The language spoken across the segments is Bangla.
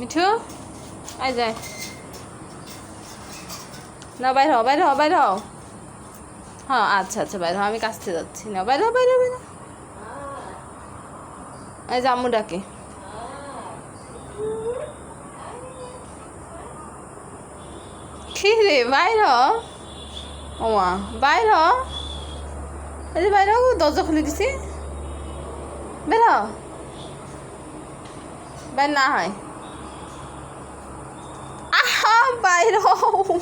মিঠু? আয় যায় না বাইর হও বাইর হও বাইর হও। হ্যাঁ আচ্ছা আচ্ছা বাইর হও, আমি কাছতে যাচ্ছি। না বাইর হও, বাইর বাইর। এই যে আম্মু ডাকে। কি রে বাইর ওমা, বাইর এই যে বাইর দরজা খুলে দিছি। বের বাইর না হয় আহা বাইর হ ওমা দেখো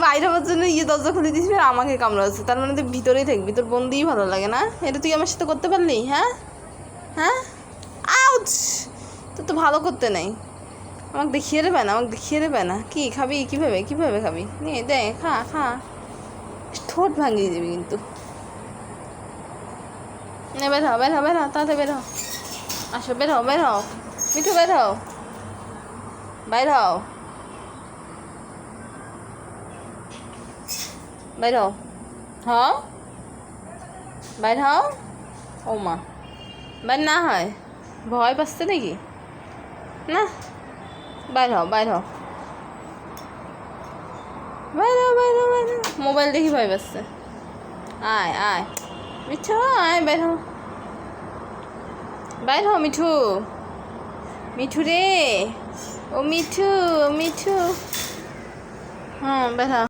বাইরে হওয়ার জন্য ইয়ে দরজা খুলে দিয়েছি আর আমাকে কামড়াচ্ছে। তার মানে তুই ভিতরেই থাকবি, তোর বন্দিই ভালো লাগে না। এটা তুই আমার সাথে করতে পারলি? হ্যাঁ? হ্যাঁ? আউচ! তোর তো ভালো করতে নেই। আমাকে দেখিয়ে দেবে না, আমাকে দেখিয়ে দেবে না। কি, খাবি? কীভাবে? কীভাবে খাবি? নিয়ে দে, খা খা। ঠোঁট ভাঙিয়ে দিবি কিন্তু। বের বের বের বের হও আসো, বের বের মিঠু, বের হও বাইর হও বাইর হও হ্যাঁ বাইর হও ও মা বাইর না হয় ভয় পাচ্ছে নাকি না বাইর হও বাইর হও বাইর হও বাইর হও বাইর মোবাইল দেখি ভয় পাচ্ছে আয় আয় মিঠু আয় বাইর হও বাইর হও মিঠু মিঠু রে। ও মিঠু মিঠু। হ্যাঁ হও